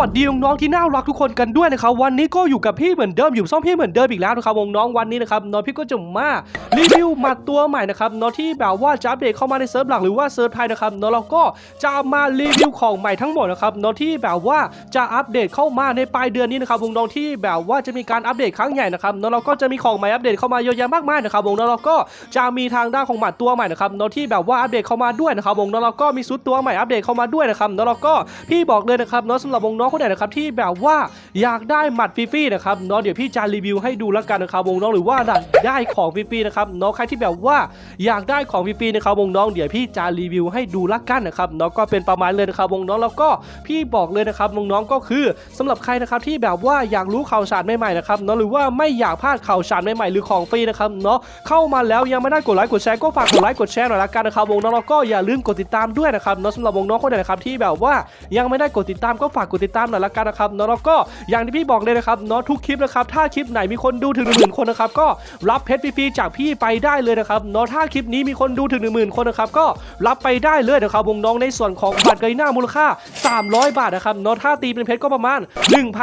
วัสดีน้องๆที่น่ารักทุกคนกันด้วยนะครับวันนี้ก็อยู่กับพี่เหมือนเดิมอยู่ซ่อมพี่เหมือนเดิมอีกแล้วนะครับวงน้องวันนี้นะครับน้องพี่ก็จะมารีวิวหมัดตัวใหม่นะครับน้องที่แบบว่าจะอัปเดตเข้ามาในเซิร์ฟหลักหรือว่าเซิร์ฟไทยนะครับน้องเราก็จะมารีวิวของใหม่ทั้งหมดนะครับน้องที่แบบว่าจะอัปเดตเข้ามาในปลายเดือนนี้นะครับวงน้องที่แบบว่าจะมีการอัปเดตครั้งใหญ่นะครับน้องเราก็จะมีของใหม่อัปเดตเข้ามาเยอะแยะมากมายนะครับวงน้องเราก็จะมีทางด้านของหมัดตัวใหม่นะครับน้องที่แบบว่าอัปเดตเข้ามาด้วยนะครับวงน้องเราก็มีซุดตัวใหม่อัปเดตเข้ามาด้วยนะครับน้องเราก็พี่บอกเลยนะครับเนาะสำหรับวงน้ององคนไหนนะครับที่แบบว่าอยากได้หมัดฟรีๆนะครับเนาะเดี๋ยวพี่จะรีวิวให้ดูแล้วกันนะครับวงน้องหรือว่าได้ของฟรีๆนะครับเนาะใครที่แบบว่าอยากได้ของฟรีๆนะครับวงน้องเดี๋ยวพี่จะรีวิวให้ดูละกันนะครับเนาะก็เป็นประมาณเลยนะครับวงน้องแล้วก็พี่บอกเลยนะครับวงน้องก็คือสำหรับใครนะครับที่แบบว่าอยากรู้ข่าวสารใหม่ๆนะครับเนาะหรือว่าไม่อยากพลาดข่าวสารใหม่ๆหรือของฟรีนะครับเนาะเข้ามาแล้วยังไม่ได้กดไลค์กดแชร์ก็ฝากกดไลค์กดแชร์หน่อยละกันนะครับวงน้องแล้วก็อย่าลืมกดติดตามด้วยนะครับเนาะสำหรับวงน้องคนไหนนะครับที่แบบว่ายังไม่ได้กดติดตามก็ฝากกดติดตามหน่อยละกันนะครับเนาะแล้วก็อย่างที่พี่บอกเลยนะครับเนาะทุกคลิปนะครับถ้าคลิปไหนมีคนดูถึง1 0,000คนนะครับก็รับเพชรฟรีๆจากพี่ไปได้เลยนะครับเนาะถ้าคลิปนี้มีคนดูถึง1 0,000คนนะครับก็รับไปได้เลยนะครับวงน้องในส่วนของบัตรกรีน่ามูลค่า 300 บาทนะครับเนาะถ้าตีเป็นเพชรก็ประมาณ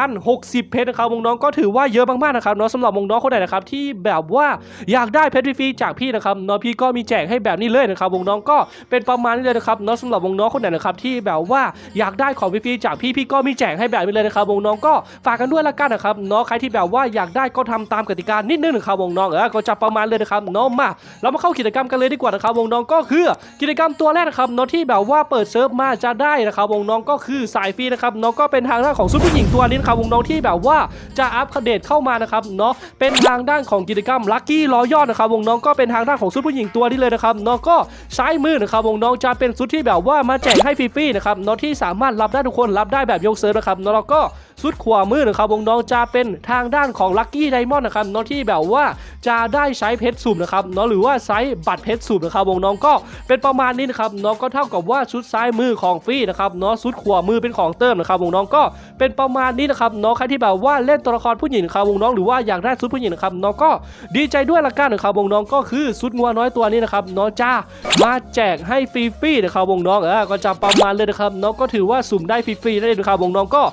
1,060 เพชรนะครับวงน้องก็ถือว่าเยอะมากๆนะครับเนาะสำหรับวงน้องคนไหนนะครับที่แบบว่าอยากได้เพชรฟรีๆจากพี่นะครับเนาะพี่ก็มีแจกให้แบบนี้เลยนะครับวงน้องก็เป็นประมาณนี้เลยนะครับเนาะสำหรับวงน้องคนไหนนะครับที่แบบว่าอยากได้ของฟรีๆจากพี่พี่ก็มีแจกให้แบบนี้เลยนะครับวงน้องก็ฝากกันด้วยละกันนะครับเนาะใครที่แบบว่าอยากได้ก็ทำตามกติกานิดนึงนะครับวงน้องเออก็จะประมาณเลยนะครับเนาะมาเรามาเข้ากิจกรรมกันเลยดีกว่านะครับวงน้องก็คือกิจกรรมตัวแรกนะครับเนาะที่แบบว่าเปิดเซิร์ฟมาจะได้นะครับวงน้องก็คือสายฟรีนะครับเนาะก็เป็นทางด้านของซุปผู้หญิงตัวนี้นะครับวงน้องที่แบบว่าจะอัปเดตเข้ามานะครับเนาะเป็นทางด้านของกิจกรรมลัคกี้รอยอดนะครับวงน้องก็เป็นทางด้านของซุปผู้หญิงตัวนี้เลยนะครับเนาะก็ซ้ายมือนะครับวงน้องจะเป็นซุดที่แบบว่ามาแจกให้ฟรีๆนะครับเนาะที่สามารถรับได้ทุกคนรับได้แบบยกเซิร์ฟนะครับนาะแล้วก็สุดขวามือนะครับวงน้องจะเป็นทางด้านของลัคกี้ไดมอนด์นะครับน้องที่แบบว่า จะได้ใช้เพชรสุ่มนะครับเนาะหรือว่าใช้บัตรเพชรสุ่มนะครับวงน้องก็เป็นประมาณนี้นะครับเนาะก็เท่ากับว่าชุดซ้ายมือของฟรีนะครับเนาะชุดขวามือเป็นของเติมนะครับวงน้องก็เป็นประมาณนี้นะครับเนาะใครที่แบบว่าเล่นตัวละครผู้หญิงนะครับวงน้องหรือว่าอยากได้ชุดผู้หญิงนะครับเนาะก็ดีใจด้วยละกันนะครับวงน้องก็คือชุดงัวน้อยตัวนี้นะครับเนาะจ้ามาแจกให้ฟรีๆนะครับวงน้องเออก็จะประมาณเลยนะครับเนาะก็ถือว่าสุ่มได้ฟรีๆได้เลยนะครับวงน้องก็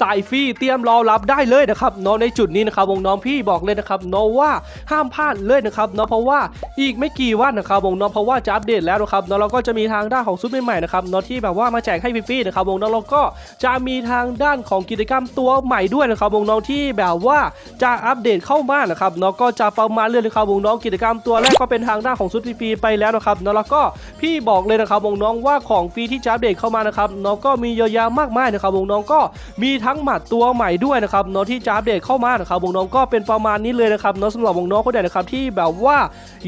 สายฟรีเตรียมรอรับได้เลยนะครับเนาะในจุดนี้นะครับวงน้องพี่บอกเลยนะครับเนาะว่าห้ามพลาดเลยนะครับเนาะเพราะว่าอีกไม่กี่วันนะครับวงน้องเพราะว่าจะอัปเดตแล้วนะครับเนาะเราก็จะมีทางด้านของซุปใหม่ๆนะครับเนาะที่แบบว่ามาแจกให้ฟรีๆนะครับวงน้องเราก็จะมีทางด้านของกิจกรรมตัวใหม่ด้วยนะครับวงน้องที่แบบว่าจะอัปเดตเข้ามานะครับเนาะก็จะประมาณเรื่อยนะครับวงน้องกิจกรรมตัวแรกก็เป็นทางด้านของซุปฟรีไปแล้วนะครับเนาะแล้วก็พี่บอกเลยนะครับวงน้องว่าของฟรีที่จะอัปเดตเข้ามานะครับเนาะก็มีเยอะแยะมากมายนะครับวงน้องก็มีทั้งหมัดตัวใหม่ด้วยนะครับเนาะที่จะอัปเดตเข้ามานะครับวงน้องก็เป็นประมาณนี้เลยนะครับเนาะสำหรับวงน้องคนไหนนะครับที่แบบว่า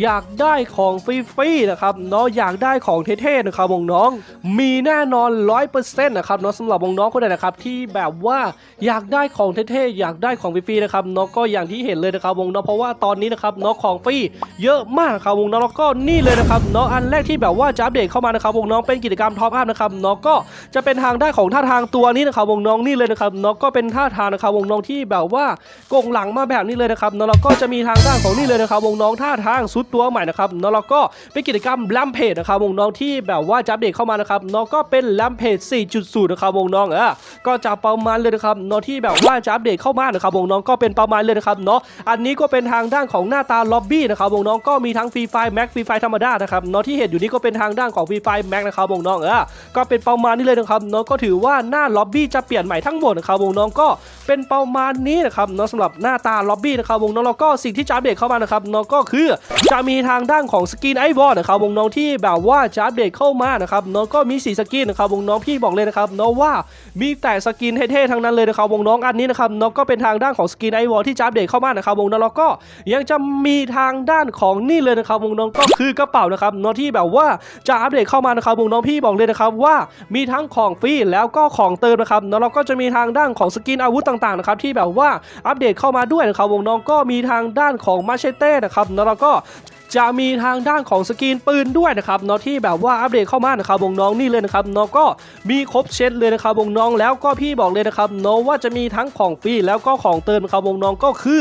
อยากได้ของฟรีๆนะครับเนาะอยากได้ของเท่ๆนะครับวงน้องมีแน่นอน100%นะครับเนาะสำหรับวงน้องคนไหนนะครับที่แบบว่าอยากได้ของเท่ๆอยากได้ของฟรีๆนะครับเนาะก็อย่างที่เห็นเลยนะครับวงน้องเพราะว่าตอนนี้นะครับเนาะของฟรีเยอะมากนะครับวงน้องแล้วก็นี่เลยนะครับเนาะอันแรกที่แบบว่าจะอัปเดตเข้ามานะครับวงน้องเป็นกิจกรรมท็อปอัพนะครับเนาะก็จะเป็นทางได้ของท่าทางตัวนี้นะครับวงน้องนี่เลยนะครับเนาะก็เป็นท่าทางนะครับวงน้องที่แบบว่ากงหลังมาแบบนี้เลยนะครับเนาะแล้วก็จะมีทางด้านของนี่เลยนะครับวงน้องท่าทางสุดตัวใหม่นะครับเนาะแล้วก็เป็นกิจกรรมแลมเพจนะครับวงน้องที่แบบว่าจะอัปเดตเข้ามานะครับเนาะก็เป็นแลมเพจ4.0นะครับวงน้องเออก็จะประมาณเลยนะครับเนาะที่แบบว่าจะอัปเดตเข้ามานะครับวงน้องก็เป็นประมาณเลยนะครับเนาะอันนี้ก็เป็นทางด้านของหน้าตาล็อบบี้นะครับวงน้องก็มีทั้งฟรีไฟแม็กฟรีไฟธรรมดานะครับเนาะที่เห็นอยู่นี้ก็เป็นทางด้านของฟรีไฟแม็กนะครับวงน้องเออก็เป็นประมาณนี้เลยนะครับเนาะก็ถือว่าหน้าล็อบบี้จะเปลี่ยนใหม่ทั้งหมดนะครับวงน้องก็เป็นประมาณนี้นะครับเนาะสำหรับหน้าตาล็อบบี้นะครับวงน้องแล้วก็สิ่งที่จะอัปเดตเข้ามานะครับนาะก็คือจะมีทางด้านของสกินไอวอลนะครับวงน้องที่แบบว่าจะอัปเดตเข้ามานะครับนาะก็มีสีสกินนะครับวงน้องพี่บอกเลยนะครับนาะว่ามีแต่สกินเท่ๆทั้งนั้นเลยนะครับวงน้องอันนี้นะครับนาะก็เป็นทางด้านของสกินไอวอลที่จะอัปเดตเข้ามานะครับวงน้องแล้วก็ยังจะมีทางด้านของนี่เลยนะครับวงน้องก็คือกระเป๋านะครับนาะที่แบบว่าจะอัปเดตเข้ามานะครับวงน้องพี่บอกเลยนะครับว่ามีทั้งของฟรีแล้วก็ของเติมนะครับนาะแล้วก็จะมีทางด้านของสกินอาวุธต่างๆนะครับที่แบบว่าอัปเดตเข้ามาด้วยนะครับวงน้องก็มีทางด้านของมาเชเต้นะครับแล้วเราก็ จะมีทางด้านของสกรีนปืนด้วยนะครับเนาะที่แบบว่าอัปเดตเข้ามานะครับวงน้องนี่เลยนะครับเนาะก็มีครบเช็ดเลยนะครับวงน้องแล้วก็พี่บอกเลยนะครับเนาะว่าจะมีทั้งของฟรีแล้วก็ของเติมนะครับวงน้องก็คือ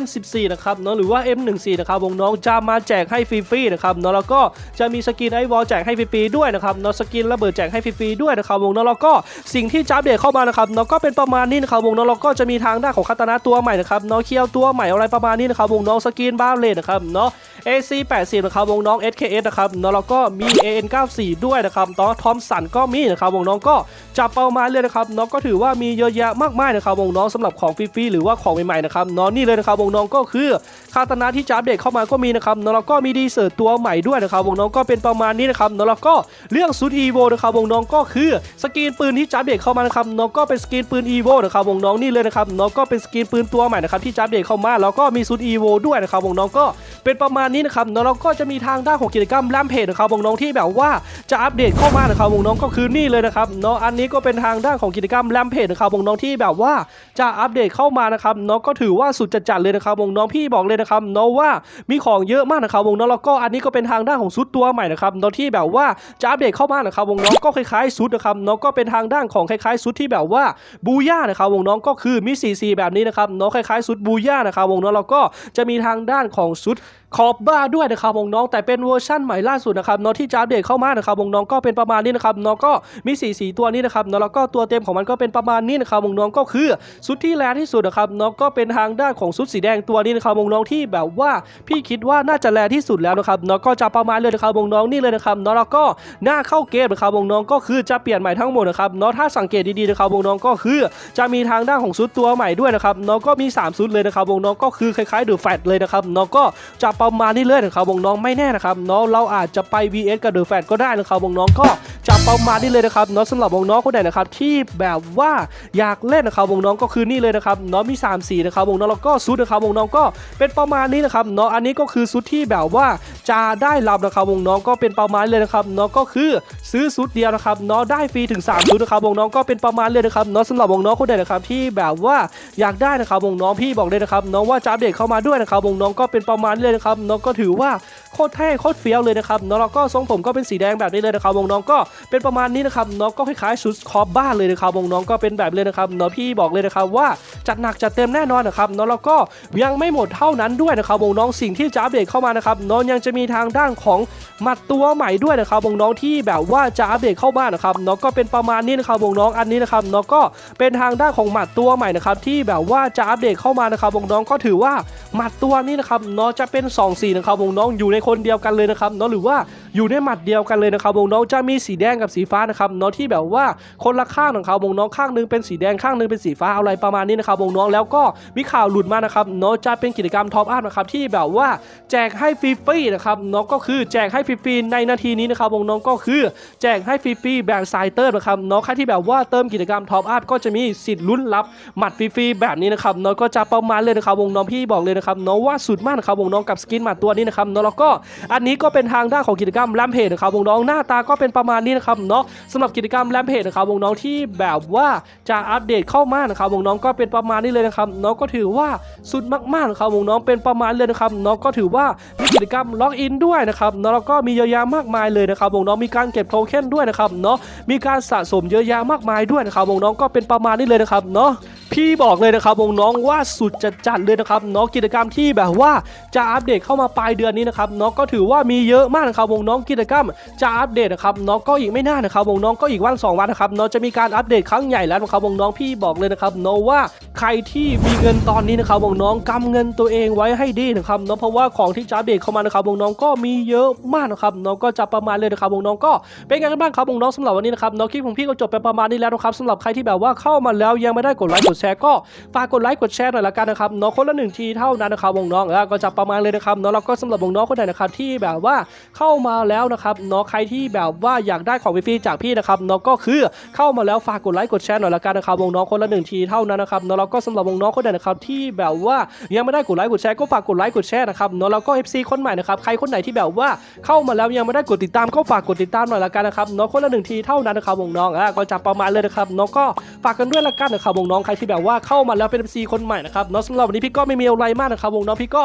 M14 นะครับเนาะหรือว่า M14 นะครับวงน้องจะมาแจกให้ฟรีๆนะครับเนาะแล้วก็จะมีสกินไอวอลแจกให้ฟรีๆด้วยนะครับเนาะสกินระเบิดแจกให้ฟรีๆด้วยนะครับวงน้องแล้วก็สิ่งที่จะอัปเดตเข้ามานะครับเนาะก็เป็นประมาณนี้นะครับวงน้องแล้วก็จะมีทางด้านของคาตานะตัวใหม่นะครับเนาะเคียวตัวใหม่อะไรประมาณนี้นะครับวงน้องสกินบ้าเลนนะครับเนาะ AC 80นะครับวงน้อง SKS นะครับเนาะแล้วก็มี AN 94 ด้วยนะครับตอทอมสันก็มีนะครับวงน้องก็จับเป้ามาเลยนะครับเนาะก็ถือว่ามีเยอะแยะมากมายนะครับวงน้องสำหรับของฟรีๆหรือว่าของใหม่ๆนะครับเนาะนี่เลยนะครับวงน้องก็คือคาตานะที่จะอัปเดตเข้ามาก็มีนะครับเนาะแล้วก็มีดีเซอร์ตัวใหม่ด้วยนะครับวงน้องก็เป็นประมาณนี้นะครับเนาะแล้วก็เรื่องซูดอีโวนะครับวงน้องก็คือสกรีนปืนที่จะอัปเดตเข้ามานะครับเนาะก็เป็นสกรีนปืนอีโวนะครับวงน้องนี่เลยนะครับเนาะก็เป็นสกรีนปืนตัวใหม่นะครับที่จะอัปเดตเข้ามาแล้วก็มีซูดอีโวด้วยนะครับวงน้องก็เป็นประมาณนี้นะครับเนาะแล้วก็จะมีทางด้านของกิจกรรมแรมเพจนะครับวงน้องที่แบบว่าจะอัปเดตเข้ามานะครับวงน้องก็คือนี่เลยนะครับเนาะอันนี้ก็เป็นทางด้านของกิจกรรมแรมเพจนะครับวงน้องที่แบบว่าจะอัปเดตเข้ามานะครับเนาะก็ถือว่าสุดจัดเลยนะครับวงน้องพี่บอกเลยนะครับเนาะว่ามีของเยอะมากนะครับวงน้องแล้วก็อันนี้ก็เป็นทางด้านของซุดตัวใหม่นะครับเนาะที่แบบว่าจะอัปเดตเข้ามานะครับวงน้องก็คล้ายๆซุดนะครับเนาะก็เป็นทางด้านของคล้ายๆซุดที่แบบว่าบูย่านะครับวงน้องก็คือมีสีสีแบบนี้นะครับเนาะคล้ายๆซุดบูย่านะครับวงน้องแล้วก็จะมีทางด้านของซุด ขอบบ้าด้วยนะครับวงน้องแต่เป็นเวอร์ชั่นใหม่ล่าสุดนะครับเนาะที่จะอัปเดตเข้ามานะครับวงน้องก็เป็นประมาณนี้นะครับเนาะก็มีสีสีตัวนี้นะครับเนาะแล้วก็ตัวเต็มของมันก็เป็นประมาณนี้นะครับวงน้องก็คือชุดที่แรงที่สุดนะครับเนาะก็เป็นทางด้านของชุดสีแดงตัวนี้นะครับวงน้องที่แบบว่าพี่คิดว่าน่าจะแรงที่สุดแล้วนะครับเนาะก็จะประมาณเลยนะครับวงน้องนี่เลยนะครับเนาะแล้วก็หน้าเข้าเกมนะครับวงน้องก็คือจะเปลี่ยนใหม่ทั้งหมดนะครับเนาะถ้าสังเกตดีๆนะครับวงน้องก็คือจะมีทางด้านของชุดตัวใหม่ด้วยนะครับเนาะก็มีสามชุดเลยนะครับวงน้องก็คือคล้ายๆเดอะแฟตเลยนะครับเนาะก็จะประประมาณนี้เลยนะครับวงน้องไม่แน่นะครับเนาะเราอาจจะไป VS กับเดอะแฟนก็ได้นะครับวงน้องก็จับประมาณนี้เลยนะครับเนาะสำหรับวงน้องคนไหนนะครับที่แบบว่าอยากเล่นนะครับวงน้องก็คือนี่เลยนะครับเนาะมี3สีนะครับวงน้องแล้วก็ซุดนะครับวงน้องก็เป็นประมาณนี้นะครับเนาะอันนี้ก็คือซุดที่แบบว่าจะได้รับนะครับวงน้องก็เป็นประมาณเลยนะครับเนาะก็คือซื้อซุดเดียวนะครับเนาะได้ฟรีถึง3ซุดนะครับวงน้องก็เป็นประมาณเลยนะครับเนาะสำหรับวงน้องคนไหนนะครับที่แบบว่าอยากได้นะครับวงน้องพี่บอกเลยนะครับเนาะว่าจะอัปเดตเข้ามาด้วยนะครับวงน้องก็เป็นประมาณเลยนะครับเนาะก็ถือว่าโคตรเท่โคตรเฟี้ยวเลยนะครับเนาะแล้วก็ทรงผมก็เป็นสีแดงแบบนี้เลยนะครับวงน้องก็เป็นประมาณนี้นะครับเนาะก็คล้ายๆชุดคอปบ้านเลยนะครับวงน้องก็เป็นแบบเลยนะครับเนาะพี่บอกเลยนะครับว่าจัดหนักจัดเต็มแน่นอนนะครับเนาะแล้วก็ยังไม่หมดเท่านั้นด้วยนะครับวงน้องสิ่งที่จะอัปเดตเข้ามานะครับเนาะยังจะมีทางด้านของหมัดตัวใหม่ด้วยนะครับวงน้องที่แบบว่าจะอัปเดตเข้ามานะครับเนาะก็เป็นประมาณนี้นะครับวงน้องอันนี้นะครับเนาะก็เป็นทางด้านของหมัดตัวใหม่นะครับที่แบบว่าจะอัปเดตเข้ามานะครับวงน้องก็ถือว่าหมัดตัวนี้นะครับเนาะจะเป็นสองสีนะครับวงน้องอยู่ในคนเดียวกันเลยนะครับเนาะหรือว่า อยู่ในหมัดเดียวกันเลยนะครับวงน้องจะมีสีแดงกับสีฟ้านะครับเนาะที่แบบว่าคนละข้างของเขาวงน้องข้างหนึงเป็นสีแดงข้างหนึงเป็นสีฟ้าอะไรประมาณนี้นะครับวงน้องแล้วก็มีข่าวหลุดมานะครับเนาะจะเป็นกิจกรรมท็อปอัพนะครับที่แบบว่าแจกให้ฟรีๆนะครับเนาะก็คือแจกให้ฟรีๆในนาทีนี้นะครับวงน้องก็คือแจกให้ฟรีๆแบ่งสายเติมนะครับเนาะใครที่แบบว่าเติมกิจกรรมท็อปอัพก็จะมีสิทธิ์ลุ้นรับหมัดฟรีๆแบบนี้นะครับเนาะก็จะประมาณเลยนะครับวงน้องพี่บอกเลยนะครับเนาะว่าสุดมากนะครับวงน้องกับสกินหมัดตัวนี้นะครับเนาะแล้วก็อันนี้ก็เป็นทางด้านของกิจกรรมแรมเพจนะครับวงน้องหน้าตาก็เป็นประมาณนี้นะครับเนาะสำหรับกิจกรรมแรมเพจนะครับวงน้องที่แบบว่าจะอัปเดตเข้ามานะครับวงน้องก็เป็นประมาณนี้เลยนะครับเนาะก็ถือว่าสุดมากๆนะครับวงน้องเป็นประมาณเลยนะครับเนาะก็ถือว่ามีกิจกรรมล็อกอินด้วยนะครับเนาะแล้วก็มีเยอะแยะมากมายเลยนะครับวงน้องมีการเก็บโทเค็นด้วยนะครับเนาะมีการสะสมเยอะแยะมากมายด้วยนะครับวงน้องก็เป็นประมาณนี้เลยนะครับเนาะพี่บอกเลยนะครับวงน้องว่าสุดจัดจัดเลยนะครับเนาะกิจกรรมที่แบบว่าจะอัปเดตเข้ามาปลายเดือนนี้นะครับเนาะก็ถือว่ามีเยอะมากนะครับวงน้ององกิจกรรมจะอัปเดตนะครับน้องก็อีกไม่น่านะครับวงน้องก็อีกวันสองวันนะครับน้องจะมีการอัปเดตครั้งใหญ่แล้วนะครับวงน้องพี่บอกเลยนะครับเนาะว่า รที่มีเงินตอนนี้นะครับวงน้องกำเงินตัวเองไว้ให้ดีนะครับเนาะเพราะว่าของที่จะอัปเดตเข้ามานะครับวงน้องก็มีเยอะมากนะครับเนาะก็จะประมาณเลยนะครับวงน้องก็เป็นไงกันบ้างครับวงน้องสำหรับวันนี้นะครับเนาะคลิปของพี่ก็จบไปประมาณนี้แล้วนะครับสำหรับใครที่แบบว่าเข้ามาแล้วยังไม่ได้กดไลค์กดแชร์ก็ฝากกดไลค์กดแชร์หน่อยละกันนะครับเนาะคนละหนึ่งทีเท่านั้นนะครับวงน้องแล้วก็จะประมาณเลยนะครับเนาะแล้วก็สำหรับวงน้องคนไหนนะครับที่แบบว่าเข้ามาแล้วนะครับเนาะใครที่แบบว่าอยากได้ของฟรีจากพี่นะครับเนาะก็คือเข้ามาแล้วฝากกดไลค์กดแชร์หน่อยละกันนะครับวงน้องคนละหนึ่งทีเท่านั้นนะครับเนาะแล้วก็สำหรับวงน้องคนไหนนะครับที่แบบว่ายังไม่ได้กดไลค์กดแชร์ก็ฝากกดไลค์กดแชร์นะครับเนาะแล้วก็ FC คนใหม่นะครับใครคนไหนที่แบบว่าเข้ามาแล้วยังไม่ได้กดติดตามก็ฝากกดติดตามหน่อยละกันนะครับเนาะคนละหนึ่งทีเท่านั้นนะครับวงน้องอะก็จะประมาณเลยนะครับเนาะก็ฝากกันด้วยละกันนะครับวงน้องใครที่แบบว่าเข้ามาแล้วเป็น FC คนใหม่นะครับเนาะสำหรับวันนี้พี่ก็ไม่มีอะไรมากนะครับวงน้องพี่ก็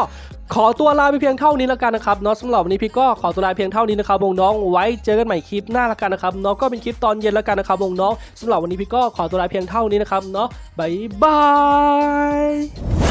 ขอตัวลาไปเพียงเท่านี้แล้วกันนะครับเนาะสำหรับวันนี้พี่ก็ขอตัวลาเพียงเท่านี้นะครับวงน้องไว้เจอกันใหม่คลิปหน้าแล้วกันนะครับเนาะก็เป็นคลิปตอนเย็นแล้วกันนะครับวงน้องสำหรับวันนี้พี่ก็ขอตัวลาเพียงเท่านี้นะครับเนาะบายบาย